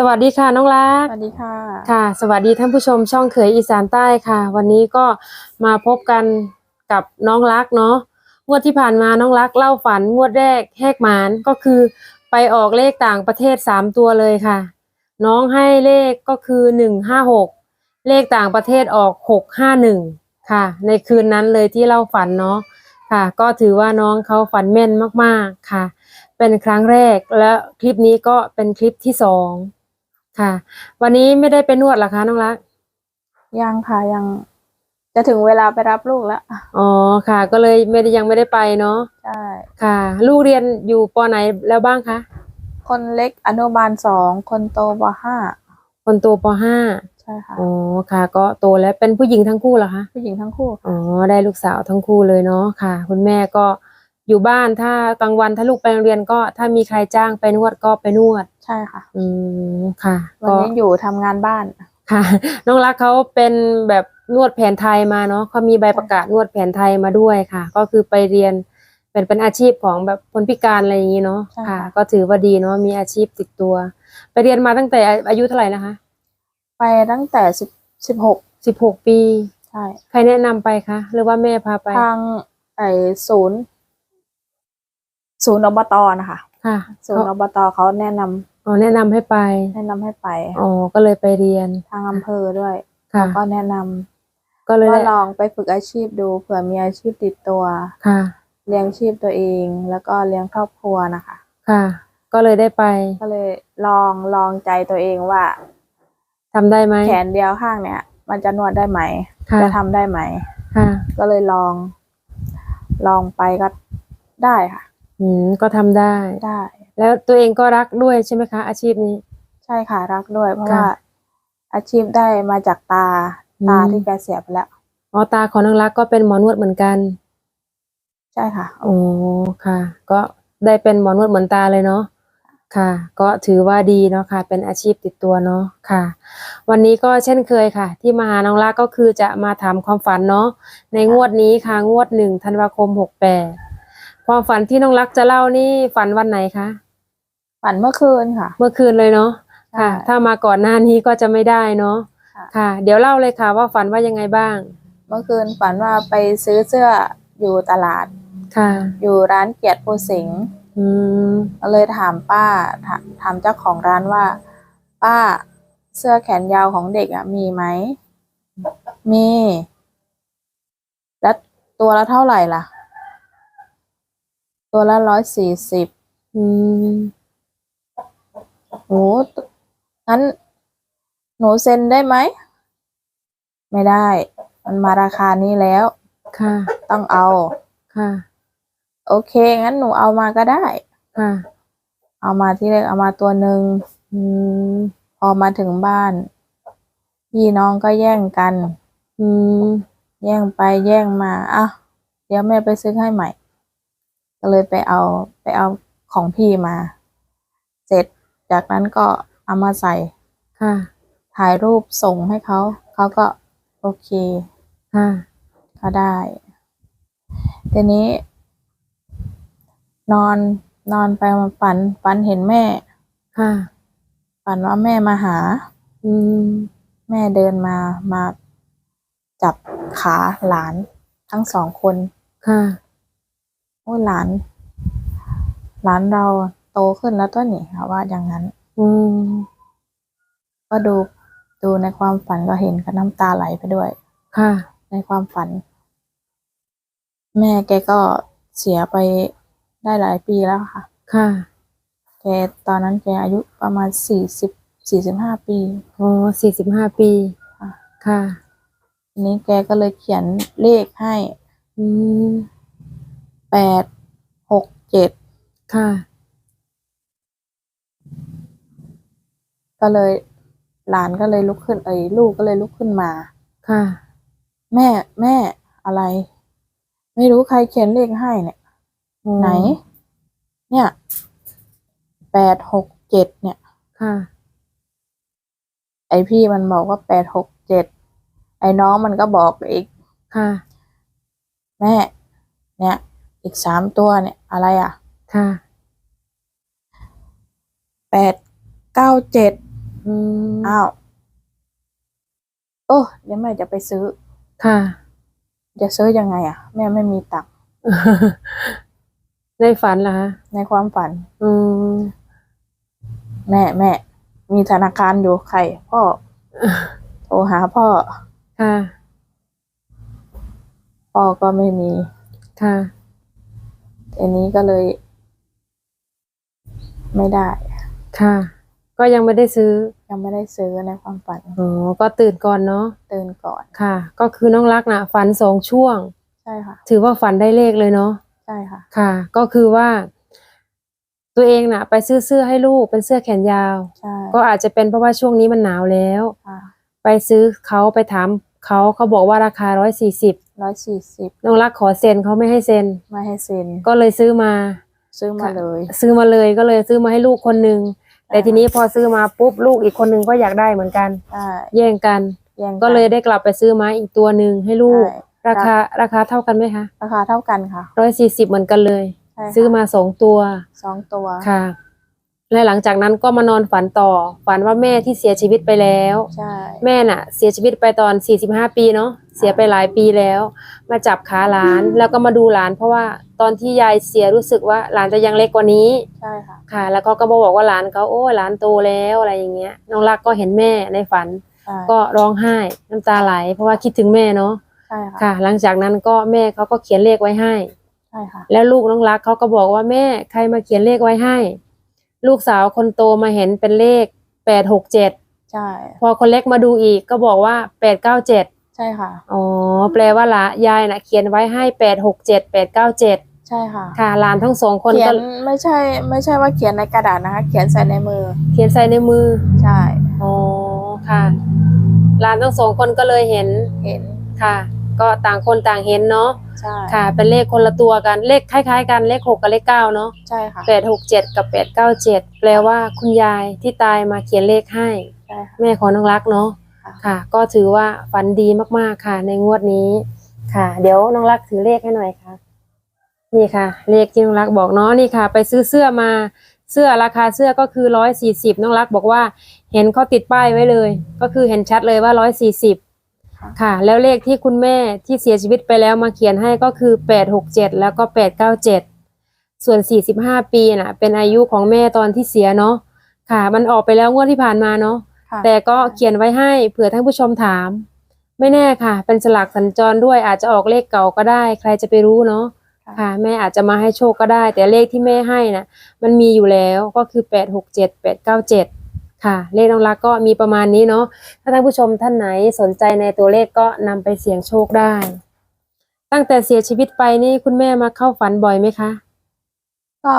สวัสดีค่ะน้องรัก สวัสดีค่ะ ค่ะ สวัสดีท่านผู้ชมช่องเขยอีสานใต้ค่ะ วันนี้ก็มาพบกันกับน้องรักเนาะงวดที่ผ่านมาน้องรักเล่าฝันงวดแรกแหกหมานก็คือไปออกเลขต่างประเทศสามตัวเลยค่ะ น้องให้เลขก็คือหนึ่งห้าหกเลขต่างประเทศออกหกห้าหนึ่งค่ะ ในคืนนั้นเลยที่เล่าฝันเนาะค่ะ ก็ถือว่าน้องเขาฝันแม่นมากๆค่ะ เป็นครั้งแรกและคลิปนี้ก็เป็นคลิปที่สอง ค่ะ วันนี้ไม่ได้ไปนวดเหรอคะน้องรัก ยังค่ะยัง จะถึงเวลาไปรับลูกแล้วอ๋อค่ะ ก็เลยไม่ได้ยังไม่ได้ไปเนาะใช่ค่ะ ลูกเรียนอยู่ปอไหนแล้วบ้างคะคนเล็กอนุบาลสองคนโตปห้าคนโตปห้าใช่ค่ะอ๋อค่ะ ก็โตแล้วเป็นผู้หญิงทั้งคู่เหรอคะผู้หญิงทั้งคู่อ๋อได้ลูกสาวทั้งคู่เลยเนาะค่ะ คุณแม่ก็ อยู่บ้านถ้ากลางวันถ้าลูกไปโรงเรียนก็ถ้ามีใครจ้างไปนวดก็ไปนวด ใช่ค่ะ อืมค่ะวันก็นี้อยู่ทำงานบ้านค่ะ น้องรักเขาเป็นแบบนวดแผนไทยมาเนาะเขามีใบประกาศนวดแผนไทยมาด้วยค่ะ ก็คือไปเรียนเป็นเป็นอาชีพของแบบคนพิการอะไรอย่างนี้เนาะใช่ค่ะค่ะ ก็ถือว่าดีเนาะมีอาชีพติดตัว ไปเรียนมาตั้งแต่อายุเท่าไหร่นะคะ ไปตั้งแต่สิบสิบหกสิบหกปีใช่ใครแนะนำไปคะหรือว่าแม่พาไปทางไอศูนย์ ศูนย์อบตนะคะค่ะศูนย์อบตเขาแนะนำอ๋อแนะนำให้ไปแนะนำให้ไปอ๋อก็เลยไปเรียนทางอำเภอด้วยค่ะเขาก็แนะนำก็เลยว่าได้ลองไปฝึกอาชีพดูเผื่อมีอาชีพติดตัวค่ะ เลี้ยงชีพตัวเอง แล้วก็เลี้ยงครอบครัวนะคะ ค่ะ ก็เลยได้ไปก็เลยลองลองใจตัวเองว่า ทำได้ไหมแขนเดียวข้างเนี้ยมันจะนวดได้ไหม ค่ะจะทำได้ไหม ค่ะ ก็เลยลอง ลองไปก็ได้ค่ะ อืมก็ทำได้ ได้ แล้วตัวเองก็รักด้วยใช่ไหมคะ อาชีพนี้ ใช่ค่ะรักด้วย เพราะค่ะว่าอาชีพได้มาจากตาอืม ตาที่แกเสียไปแล้ว อ๋อตาของน้องรักก็เป็นหมอนวดเหมือนกันใช่ค่ะอ๋อค่ะ ก็ได้เป็นหมอนวดเหมือนตาเลยเนาะค่ะ ก็ถือว่าดีเนาะค่ะ เป็นอาชีพติดตัวเนาะค่ะ วันนี้ก็เช่นเคยค่ะ ที่มาหาน้องรักก็คือจะมาถามความฝันเนาะในงวดนี้ค่ะงวดหนึ่งธันวาคมหกแปด ความฝันที่น้องรักจะเล่านี่ฝันวันไหนคะ ฝันเมื่อคืนค่ะ เมื่อคืนเลยเนาะค่ะใช่ถ้ามาก่อนหน้านี้ก็จะไม่ได้เนาะค่ะค่ะ เดี๋ยวเล่าเลยค่ะว่าฝันว่ายังไงบ้าง เมื่อคืนฝันว่าไปซื้อเสื้ออยู่ตลาดค่ะ อยู่ร้านเกียรติภูสิงห์อืมก็เลยถามป้าถามถามเจ้าของร้านว่า ป้าเสื้อแขนยาวของเด็กอะ มีไหมมี แล้วตัวละเท่าไหร่ล่ะ ตัวละร้อยสี่สิบอืมหนูงั้น หนูเซ็นได้ไหม ไม่ได้ มันมาราคานี้แล้ว ค่ะ ต้องเอา ค่ะ โอเค งั้นหนูเอามาก็ได้ ค่ะ เอามาที่แรกเอามาตัวหนึ่งอืม พอมาถึงบ้าน พี่น้องก็แย่งกัน อืม แย่งไปแย่งมา อะ เดี๋ยวแม่ไปซื้อให้ใหม่ ก็เลยไปเอาไปเอาของพี่มา เสร็จจากนั้นก็เอามาใส่ ค่ะ ถ่ายรูปส่งให้เขา เขาก็โอเคค่ะก็ได้ทีนี้ นอนนอนไปมาฝันฝันเห็นแม่ ค่ะ ฝันว่าแม่มาหา อืม แม่เดินมามาจับขาหลานทั้งสองคน ค่ะโอ้ยหลาน หลานเราโตขึ้นแล้วตัวนี่ค่ะว่าอย่างนั้น อืมก็ดูดูในความฝันก็เห็นก็น้ำตาไหลไปด้วย ค่ะ ในความฝัน แม่แกก็เสียไปได้หลายปีแล้วค่ะ ค่ะ แกตอนนั้นแกอายุประมาณสี่สิบสี่สิบห้าปีอ๋อสี่สิบห้าปี ค่ะ ค่ะทีนี้แกก็เลยเขียนเลขให้ อืม แปดหกเจ็ดค่ะ ก็เลยหลานก็เลยลุกขึ้นเอ้ยลูกก็เลยลุกขึ้นมา ค่ะ แม่แม่อะไร ไม่รู้ใครเขียนเลขให้เนี่ยอ๋อไหน เนี่ยแปดหกเจ็ดเนี่ย ค่ะ ไอพี่มันบอกว่าแปดหกเจ็ดไอ้น้องมันก็บอกอีก ค่ะ แม่ เนี่ย อีกสามตัวเนี่ยอะไรอะค่ะแปดเก้าเจ็ดออืมอ้าวโอ้เดี๋ยวแม่จะไปซื้อ ค่ะ จะซื้อยังไงอะ แม่ไม่มีตังค์ในฝันเหรอคะในความฝัน อืมแม่แม่ มีธนาคารอยู่ใคร พ่อ โทรหาพ่อ ค่ะ พ่อก็ไม่มี ค่ะ ทีนี้ก็เลย ไม่ได้ ค่ะ ก็ยังไม่ได้ซื้อยังไม่ได้ซื้อในความฝันอ๋อก็ตื่นก่อนเนาะตื่นก่อนค่ะ ก็คือน้องรักนะฝันสองช่วง ใช่ค่ะ ถือว่าฝันได้เลขเลยเนาะใช่ค่ะ ค่ะ ก็คือว่า ตัวเองน่ะไปซื้อเสื้อให้ลูกเป็นเสื้อแขนยาวใช่ก็อาจจะเป็นเพราะว่าช่วงนี้มันหนาวแล้วค่ะไปซื้อเขาไปถาม เขาเขาบอกว่าราคาร้อยสี่สิบร้อยสี่สิบน้องรักขอเซ็นเขาไม่ให้เซ็น ไม่ให้เซ็น ก็เลยซื้อมา ซื้อมาเลย ซื้อมาเลยก็เลยซื้อมาให้ลูกคนหนึ่งแต่ทีนี้พอซื้อมาปุ๊บลูกอีกคนหนึ่งก็อยากได้เหมือนกันใช่แย่งกันแย่งนก็เลยได้กลับไปซื้อมาอีกตัวหนึ่งให้ลูกใช่ราคาราคาเท่ากันไหมคะ ราคาเท่ากันค่ะร้อยสี่สิบเหมือนกันเลยใช่ค่ะซื้อมาสองตัวสองตัวค่ะ และหลังจากนั้นก็มานอนฝันต่อ ฝันว่าแม่ที่เสียชีวิตไปแล้ว ใช่ แม่น่ะ เสียชีวิตไปตอน 45 ปีเนาะเสียไปหลายปีแล้ว มาจับขาหลานแล้วก็มาดูหลาน เพราะว่าตอนที่ยายเสียรู้สึกว่าหลานจะยังเล็กกว่านี้ใช่ค่ะค่ะ แล้วก็ก็มาบอกว่าหลานเขาโอ้ยหลานโตแล้วอะไรอย่างเงี้ยน้องรักก็เห็นแม่ในฝันใช่ก็ร้องไห้น้ำตาไหล เพราะว่าคิดถึงแม่เนาะใช่ค่ะค่ะ หลังจากนั้นก็แม่เขาก็เขียนเลขไว้ให้ใช่ค่ะ แล้วลูกน้องรักเขาก็บอกว่าแม่ใครมาเขียนเลขไว้ให้ ลูกสาวคนโตมาเห็นเป็นเลขแปดหกเจ็ดใช่ พอคนเล็กมาดูอีกก็บอกว่าแปดเก้าเจ็ดใช่ค่ะ อ๋อแปลว่าละยายน่ะเขียนไว้ให้แปดหกเจ็ดแปดเก้าเจ็ดใช่ค่ะ ค่ะหลานทั้งสองคนเขียก็นไม่ใช่ไม่ใช่ว่าเขียนในกระดาษนะคะ เขียนใส่ในมือ เขียนใส่ในมือ ใช่ อ๋อค่ะหลานทั้งสองคนก็เลยเห็นเห็น ค่ะ ก็ต่างคนต่างเห็นเนาะ ใช่ค่ะ เป็นเลขคนละตัวกันเลขคล้าย ๆ กันเลขหกกับเลขเก้าเนาะใช่ค่ะแปดหกเจ็ดกับแปดเก้าเจ็ดแปลว่าคุณยายที่ตายมาเขียนเลขให้ ใช่ค่ะแม่ของน้องรักเนาะค่ะค่ะ ก็ถือว่าฝันดีมากๆค่ะ ในงวดนี้ค่ะ เดี๋ยวน้องรักถือเลขให้หน่อยค่ะ นี่ค่ะ เลขที่น้องรักบอกเนาะนี่ค่ะ ไปซื้อเสื้อมาเสื้อราคาเสื้อก็คือร้อยสี่สิบน้องรักบอกว่า เห็นเขาติดป้ายไว้เลย ก็คือเห็นชัดเลยว่าร้อยสี่สิบ ค่ะ แล้วเลขที่คุณแม่ที่เสียชีวิตไปแล้วมาเขียนให้ก็คือแปดหกเจ็ดแล้วก็แปดเก้าเจ็ดส่วนสี่สิบห้าปีน่ะ เป็นอายุของแม่ตอนที่เสียเนาะค่ะ มันออกไปแล้วงวดที่ผ่านมาเนาะค่ะแต่ก็เขียนไว้ให้เผื่อท่านผู้ชมถาม ไม่แน่ค่ะ เป็นสลักสัญจรด้วยอาจจะออกเลขเก่าก็ได้ ใครจะไปรู้เนาะค่ะ แม่อาจจะมาให้โชคก็ได้ แต่เลขที่แม่ให้น่ะ มันมีอยู่แล้วก็คือแปดหกเจ็ดแปดเก้าเจ็ด ค่ะ เลขน้องรักก็มีประมาณนี้เนาะถ้าท่านผู้ชมท่านไหนสนใจในตัวเลขก็นำไปเสี่ยงโชคได้ ตั้งแต่เสียชีวิตไปนี่คุณแม่มาเข้าฝันบ่อยไหมคะ ก็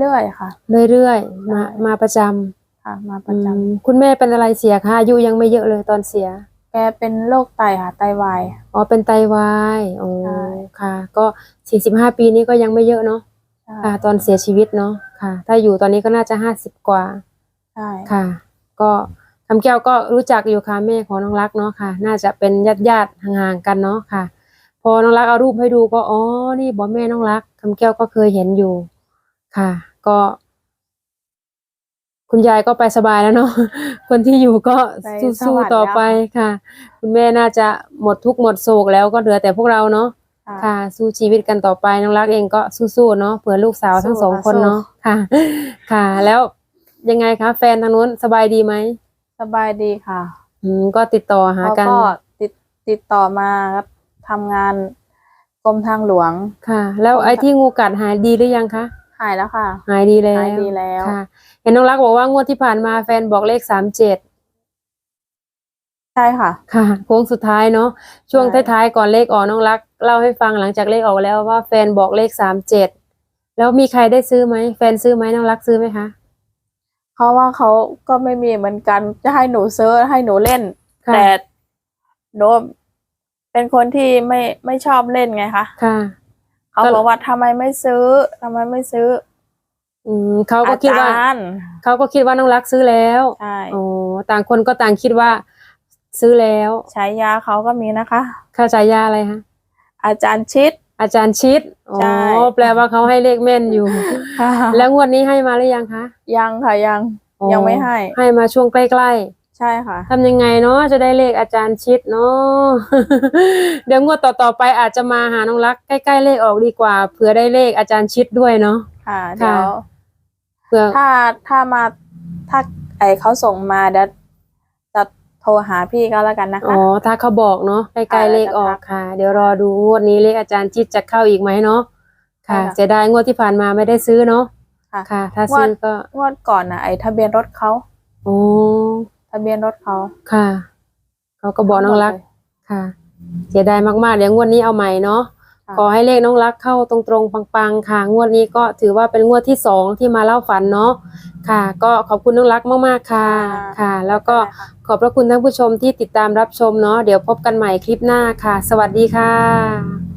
เรื่อยๆค่ะ เรื่อยๆมามาประจำค่ะ มาประจำอืมคุณแม่เป็นอะไรเสียคะอายุยังไม่เยอะเลยตอนเสีย แกเป็นโรคไตค่ะ ไตวายอ๋อเป็นไตวายอ๋อใช่ค่ะ ก็สี่สิบห้าปีนี้ก็ยังไม่เยอะเนาะใช่ค่ะ ตอนเสียชีวิตเนาะค่ะ ถ้าอยู่ตอนนี้ก็น่าจะห้าสิบกว่า ใช่ค่ะ ก็คำแก้วก็รู้จักอยู่ค่ะแม่ของน้องรักเนาะค่ะ น่าจะเป็นญาติญาติๆห่างๆกันเนาะค่ะ พอน้องรักเอารูปให้ดูก็อ๋อนี่บอแม่น้องรักคำแก้วก็เคยเห็นอยู่ค่ะ ก็ คุณยายก็ไปสบายแล้วเนาะคนที่อยู่ก็ไปสสู้วรรค์ๆต่อไปแล้วค่ะ คุณแม่น่าจะหมดทุกข์หมดโศกแล้วก็เหลือแต่พวกเราเนาะค่ะค่ะ สู้ชีวิตกันต่อไปน้องรักเองก็สู้ๆเนาะเผื่อลูกสาวทั้งสู้สองค่ะคนสู้เนาะค่ะ ค่ะ แล้ว ยังไงคะแฟนทางนู้นสบายดีไหมสบายดีค่ะอืมก็ติดต่อหาเขากันก็ติดติดต่อมาครับทำงานกรมทางหลวง ค่ะ แล้วไอ้ที่งูกัดหายดีหรือยังคะหายแล้วค่ะ หายดีแล้วหายดีแล้ว ค่ะ เห็นน้องรักบอกว่างวดที่ผ่านมาแฟนบอกเลขสามเจ็ดใช่ค่ะ ค่ะโค้งสุดท้ายเนาะช่วงใช่ ท้ายๆก่อนเลขออกน้องรักเล่าให้ฟังหลังจากเลขออกแล้วว่าแฟนบอกเลขสามเจ็ดแล้วมีใครได้ซื้อไหมแฟนซื้อไหมน้องรักซื้อไหมคะ เพราะว่าเขาก็ไม่มีเหมือนกันจะให้หนูซื้อให้หนูเล่น ค่ะ แต่หนูเป็นคนที่ไม่ไม่ชอบเล่นไงคะค่ะ เขาก็ บอกว่าทำไมไม่ซื้อทำไมไม่ซื้ออืมเขาก็คิดว่าอาจารย์เขาก็คิดว่าน้องรักซื้อแล้วใช่โอ้ต่างคนก็ต่างคิดว่า ซื้อแล้วฉายาเขาก็มีนะคะ ค่าจ่ายยาอะไรคะอาจารย์ชิด อาจารย์ชิดอ๋อใช่ แปลว่าเขาให้เลขแม่นอยู่ ค่ะแล้วงวดนี้ให้มาหรือยังคะยังค่ะยังอ๋อยังไม่ให้ ให้มาช่วงใกล้ใช่ค่ะ ๆทำยังไงเนาะจะได้เลขอาจารย์ชิดเนาะ เดี๋ยวงวดต่อๆไปอาจจะมาหาน้องรักใกล้ๆเลขออกดีกว่าเผื่อได้เลขอาจารย์ชิดด้วยเนาะ ค่ะค่ะเดี๋ยวเผื่อ ถ้าถ้ามาถ้าไอเขาส่งมาเดี๋ยวจะโทรหาพี่ก็แล้วกันนะคะ อ๋อ ถ้าเขาบอกเนาะใกล้ค่ะๆเลขออกค่ะ เดี๋ยวรอดูงวดนี้เลขอาจารย์ชิดจะเข้าอีกไหมเนาะ ค่ะค่ะเสียดายงวดที่ผ่านมาไม่ได้ซื้อเนาะ ค่ะค่ะถ้าซื้องวดก็ งวดก่อนนะไอทะเบียนรถเขาโอ้ทะเบียนรถเขา ค่ะ เขาก็บอกน้องรักเลยค่ะเสียดายมากๆ เดี๋ยวงวดนี้เอาใหม่เนาะค่ะ ขอให้เลขน้องรักเข้าตรงๆปังๆค่ะ งวดนี้ก็ถือว่าเป็นงวดที่สองที่มาเล่าฝันเนาะค่ะ ก็ขอบคุณน้องรักมากๆค่ะค่ะ แล้วก็ได้ค่ะขอบพระคุณท่านผู้ชมที่ติดตามรับชมเนาะเดี๋ยวพบกันใหม่คลิปหน้าค่ะ สวัสดีค่ะ